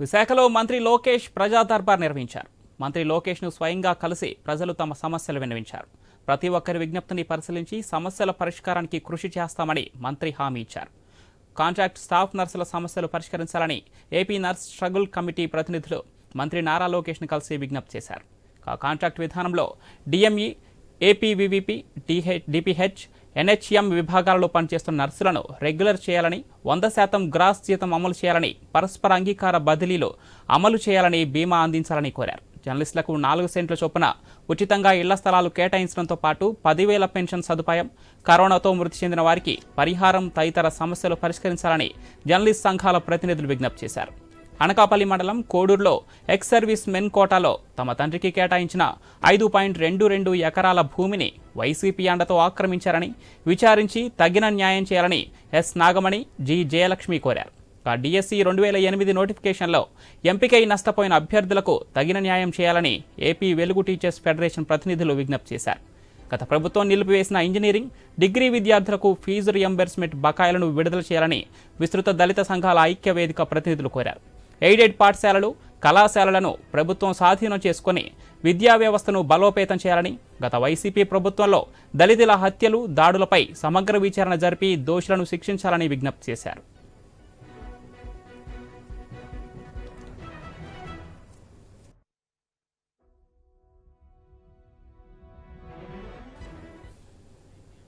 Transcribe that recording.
విశాఖలో మంత్రి లోకేష్ ప్రజా దర్బార్ నిర్వహించారు. మంత్రి లోకేష్ను స్వయంగా కలిసి ప్రజలు తమ సమస్యలు విన్నవించారు. ప్రతి ఒక్కరి విజ్ఞప్తిని పరిశీలించి సమస్యల పరిష్కారానికి కృషి చేస్తామని మంత్రి హామీ ఇచ్చారు. కాంట్రాక్ట్ స్టాఫ్ నర్సుల సమస్యలు పరిష్కరించాలని ఏపీ నర్స్ స్ట్రగుల్ కమిటీ ప్రతినిధులు మంత్రి నారా లోకేష్ను కలిసి విజ్ఞప్తి చేశారు. కాంట్రాక్ట్ విధానంలో DME APVVP DH DPH NHM విభాగాలలో పనిచేస్తున్న నర్సులను రెగ్యులర్ చేయాలని వంద శాతం గ్రాస్ జీతం అమలు చేయాలని పరస్పర అంగీకార బదిలీలో అమలు చేయాలని బీమా అందించాలని కోరారు. జర్నలిస్టులకు నాలుగు సెంట్ల చొప్పున ఉచితంగా ఇళ్ళ స్థలాలు కేటాయించడంతో పాటు పదివేల పెన్షన్ సదుపాయం కరోనాతో మృతి చెందిన వారికి పరిహారం తదితర సమస్యలు పరిష్కరించాలని జర్నలిస్ట్ సంఘాల ప్రతినిధులు విజ్ఞప్తి చేశారు. అనకాపల్లి మండలం కోడూరులో ఎక్స్ సర్వీస్ మెన్ కోటాలో తమ తండ్రికి కేటాయించిన ఐదు పాయింట్ రెండు రెండు ఎకరాల భూమిని వైసీపీ అండతో ఆక్రమించారని విచారించి తగిన న్యాయం చేయాలని ఎస్ నాగమణి జి జయలక్ష్మి కోరారు. ఆ డిఎస్సి రెండు వేల ఎనిమిది నోటిఫికేషన్లో ఎంపికై నష్టపోయిన అభ్యర్థులకు తగిన న్యాయం చేయాలని ఏపీ వెలుగు టీచర్స్ ఫెడరేషన్ ప్రతినిధులు విజ్ఞప్తి చేశారు. గత ప్రభుత్వం నిలిపివేసిన ఇంజనీరింగ్ డిగ్రీ విద్యార్థులకు ఫీజు రియంబర్స్మెంట్ బకాయిలను విడుదల చేయాలని విస్తృత దళిత సంఘాల ఐక్య వేదిక ప్రతినిధులు కోరారు. ఎయిడెడ్ పాఠశాలలు కళాశాలలను ప్రభుత్వం స్వాధీనం చేసుకుని విద్యా వ్యవస్థను బలోపేతం చేయాలని గత వైసీపీ ప్రభుత్వంలో దళితుల హత్యలు దాడులపై సమగ్ర విచారణ జరిపి దోషులను శిక్షించాలని విజ్ఞప్తి చేశారు.